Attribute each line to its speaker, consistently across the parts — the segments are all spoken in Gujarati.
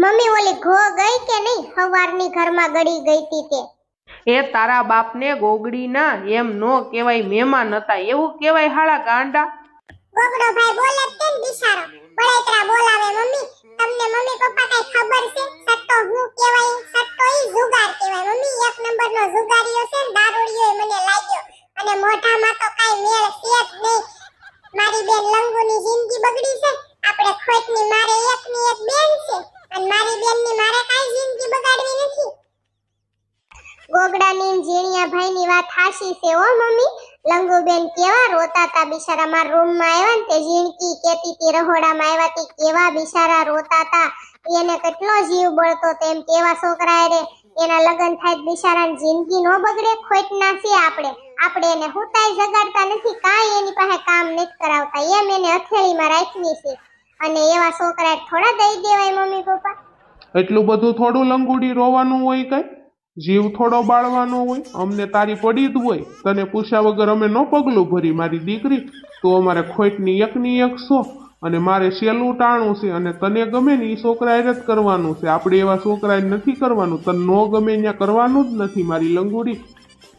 Speaker 1: મમ્મી ઓલી ઘો ગઈ કે નહીં? સવારની ઘરમાં ગળી ગઈ હતી તે.
Speaker 2: એ તારા બાપને ગોગડીના એમ નો કહેવાય મહેમાન હતા. એવું કહેવાય હાળા ગાંડા.
Speaker 1: ગોગડો ભાઈ બોલે તેમ બિચારો? બળેતરા બોલાવે મમ્મી. તમને મમ્મી પપ્પા કઈ ખબર છે? સટ્ટો હું કહેવાય? સટ્ટો ઈ જુગાર કહેવાય. મમ્મી એક નંબરનો જુગારીઓ છે ને દારૂડિયો મને લાગ્યો અને મોઢામાં તો કાઈ મેળ છે જ નહીં મારી બેન લંગુની જિંદગી બગડી છે આપણે ખોટની મારે એકની એક બેન છે અને મારી બેનની મારે કાઈ જિંદગી બગાડવી નથી ગોગડાની જીણિયા ભાઈની વાત હાશી છે ઓ મમ્મી. લંગુબેન કેવા રોતા હતા બિચારા રૂમમાં આવ્યા ને તે જીણકી કેતી તી રહોડામાં આવ્યા તી કેવા બિચારા રોતા હતા એને કેટલો જીવ બળતો તેમ કેવા છોકરા રે. એના લગ્ન થાય બિચારાની જિંદગી નો બગડે ખોટ નાખીએ આપણે. આપણે એને હુતાય જગાડતા નથી, કાંઈ એની પાસે કામ નથી કરાવતા. એમ એને હથેળીમાં રાખવી છે અને એવા છોકરા થોડા દઈ દેવાય મમ્મી પપ્પા.
Speaker 3: એટલું બધું થોડું લંગુડી રોવાનું હોય કઈ? જીવ થોડો બાળવાનો હોય, અમને તારી પડી જ હોય, તને પૂછ્યા વગર અમે ન પગલું ભરી મારી દીકરી, તો અમારે ખોટની એકની એક સો, અને મારે સેલું ટાણું છે, અને તને ગમે ને એ છોકરાએ જ કરવાનું છે. આપણે એવા છોકરાએ નથી કરવાનું, તને ન ગમે ત્યાં કરવાનું જ નથી, મારી લંગુડી.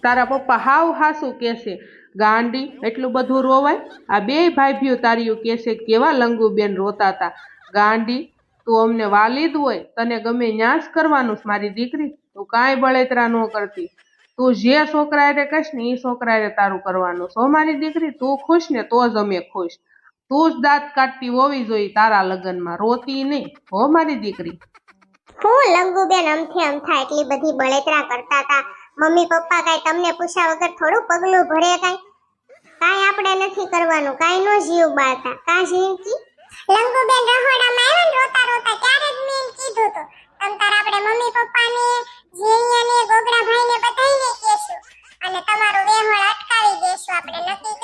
Speaker 2: તારા પપ્પા હાવ હાસું કહેશે, ગાંડી, એટલું બધું રોવાય? આ બે ભાઈઓ તારીઓ કહેશે કેવા લંગુબેન રોતા હતા. ગાંડી, તું અમને વાલી જ હોય, તને ગમે ન્યાસ કરવાનું છે, મારી દીકરી. તું કાંઈ બળેતરા ન કરતી. તું જે છોકરા રે કહીશ ને એ છોકરા તારું કરવાનું. સો મારી દીકરી, તું ખુશ ને તો જ અમે ખુશ. તું જ દાંત કાઢતી હોવી જોઈએ તારા લગ્નમાં, રોતી નહીં. હો મારી દીકરી.
Speaker 1: હું લંગુબેન અમથી અમથા એટલી બધી બળેતરા કરતા હતા મમ્મી પપ્પા કાંઈ તમને પૂછ્યા વગર થોડું પગલું ભરે કાંઈ? કાંઈ આપણે નથી કરવાનું, કાંઈ નો જીવ બાળતા. કાં જીવકી લંગુબેન રહોડામાં આવ્યા ને રોતા રોતા ત્યારે જ મેં કીધું તો તમ તાર આપણે મમ્મી પપ્પાને વેહોળ અટકાવી દેશું. આપણે નક્કી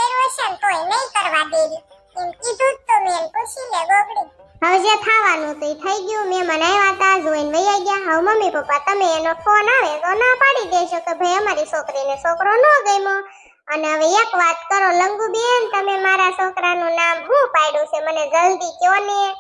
Speaker 1: મમ્મી પપ્પા, તમે એનો ફોન આવે તો ના પાડી દેશો કે ભાઈ અમારી છોકરીને છોકરો ન ગમ્યો. અને હવે એક વાત કરો, લંગુબેન, તમે મારા છોકરાનું નામ શું પાડ્યું છે? મને જલ્દી કયો ને.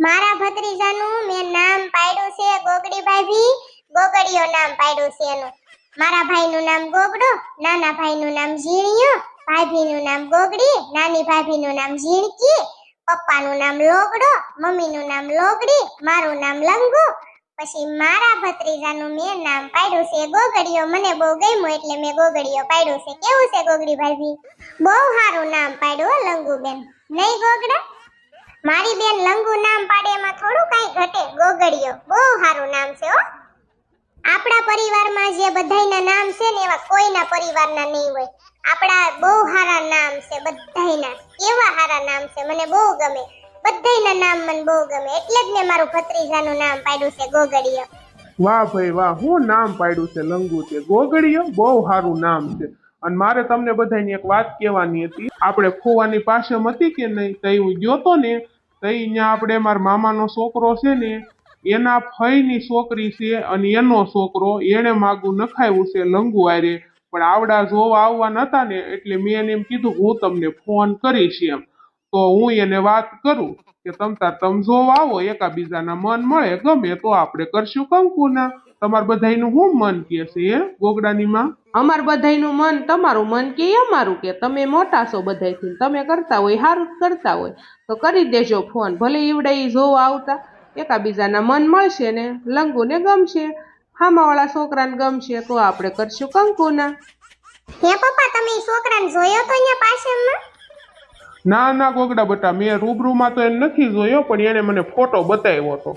Speaker 1: મારા ભત્રીજાનું મેં નામ પાડ્યું છે ગોગડી ભાભી ગોગડીયો નામ પાડ્યું મારા ભાઈનું નામ ગોગડો, નાના ભાઈનું નામ ઝીણિયો, ભાભીનું નામ ગોગડી, નાની ભાભીનું નામ ઝીણકી, પપ્પાનું નામ લોગડો, મમ્મીનું નામ લોગડી, મારું નામ લંગુ. પછી મારા ભત્રીજાનું મેં નામ પાડ્યું છે ગોગડીઓ મને બહુ ગમ્યું એટલે મેં ગોગડીયો પાડ્યું છે. કેવું છે ગોગડી ભાભી? બહુ સારું નામ પાડ્યું લંગુબેન. નહીં ગોગડા? મારી બેન લંગુ નામ પાડે એમાં થોડું કાંઈ ઘટે. ગોગડીયો. બહુ સારું નામ છે હો. આપણા પરિવારમાં જે બધાયના નામ છે ને એવા કોઈના પરિવારના નહીં હોય. આપણા બહુ સારા નામ છે બધાયના. કેવા સારા નામ છે, મને બહુ ગમે. બધાયના નામ મને બહુ ગમે. એટલે જ મેં મારું ભત્રીજાનું નામ પાડ્યું છે ગોગડીયો.
Speaker 3: વાહ ભાઈ વાહ, હું નામ પાડ્યું છે લંગુ છે ગોગડીયો? બહુ સારું નામ છે. અને મારે તમને બધાની એક વાત કહેવાની હતી. આપણે ખોવાની પાસે હતી કે નહીં? તઈ હું ગયો તો ને, તઈ અહીંયા આપણે મારા મામાનો છોકરો છે ને એના ફઈની છોકરી છે અને એનો છોકરો એણે માગું નખાયું છે લંગુ આરે પણ આવડા જોવા આવવા નતા ને એટલે મેં એને એમ કીધું, હું તમને ફોન કરીશ એમ. તો હું એને વાત કરું કે, તમ તાર તમ જોવા આવો, એકાબીજાના મન મળે, ગમે તો આપણે કરશું કંકુના. તમાર બધાયનું શું મન કે છે એ, ગોગડાની માં?
Speaker 2: અમાર બધાયનું મન, તમારું મન કે અમારું કે. તમે મોટા છો બધાયથી તમે કરતા હોય સારું કરતા હોય. તો કરી દેજો ફોન, ભલે ઈવડે જોવા આવતા. એકાબીજાના મન મળશે ને લંગુને ગમશે. હામાવાળા છોકરાને ગમશે તો આપણે કરશું કંકુના.
Speaker 1: હે પપ્પા તમે છોકરાને જોયો તો અહીંયા પાછળમાં?
Speaker 3: ના ના ગોગડા બટા મેં રૂબરૂમાં તો એને નથી જોયો પણ એને મને ફોટો બતાવ્યો હતો.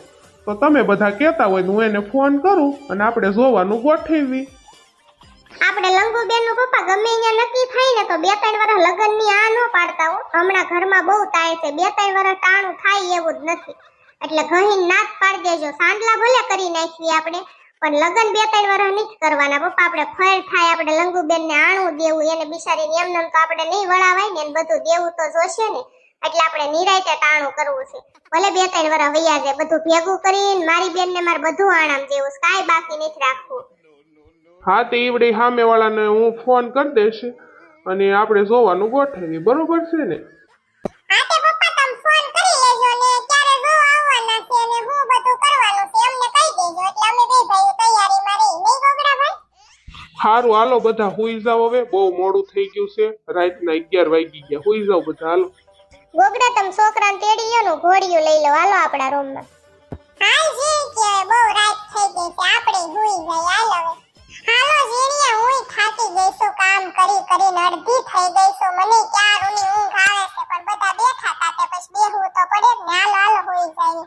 Speaker 3: તો તમે બધા કહેતા હોય તો હું એને ફોન કરું અને આપણે જોવાનું ગોઠવી
Speaker 1: આપણે લંગુબેનનું પપ્પા ગમે અહીંયા નક્કી થાય ને તો બે ત્રણ વર્ષ લગ્નની આ ન પાડતા હો. હમણાં ઘરમાં બહુ તાય છે બે ત્રણ વર્ષ ટાણું થાય એવું જ નથી. એટલે ઘહીન નાક પાડી દેજો. સાંડલા ભલે કરી નાખવી આપણે, પણ લગ્ન બે ત્રણ વર્ષ નથી કરવાના. પપ્પા, આપણે ફેર થાય, આપણે લંગુબેન ને આણું દેવું, એને બિચારી એમ નેમ તો આપણે નહીં વળાવાય ને બધું દેવું તો જોશે ને, એટલે આપણે નિરાયતે ટાણું કરવું છે. ભલે બે ત્રણ વર્ષ વૈયા જાય, બધું ભેગું કરીને મારી બેન ને મારે બધું આણામ દેવું છે. કાંઈ બાકી નથી રાખવું.
Speaker 3: હા, તે ઈવડે સામેવાળાને હું ફોન કરી દઈશ અને આપણે જોવાનું ગોઠવીએ. બરોબર છે ને? હારું હાલો બધા હુઈ જાવ હવે. બહુ મોડું થઈ ગયું છે. રાતના અગિયાર વાગી ગયા. હુઈ જાવ બધા હાલો.
Speaker 1: ગોગડા તમે છોકરાને તેડી યો ને ઘોડિયું લઈ લો. હાલો આપણા રૂમમાં. હાલ જી કે બહુ રાત થઈ ગઈ છે. આપણે હુઈ જઈ હાલો હવે. હાલો જીણિયા હુઈ થાકી ગઈ છું કામ કરી કરીને અડધી થઈ ગઈ છું મને ક્યાં રૂની ઊંઘ આવે છે. પણ બધા બેઠા હતા તે પછી બેહવું તો પડે ને. હાલો હાલો હુઈ જઈ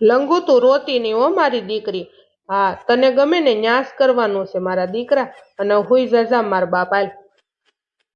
Speaker 2: લંગુ તું રોતી નહીં હો મારી દીકરી. હા, તને ગમે ને ન્યાસ કરવાનું છે મારા દીકરા? અને હુઈ જજા મારા બાપ હાલ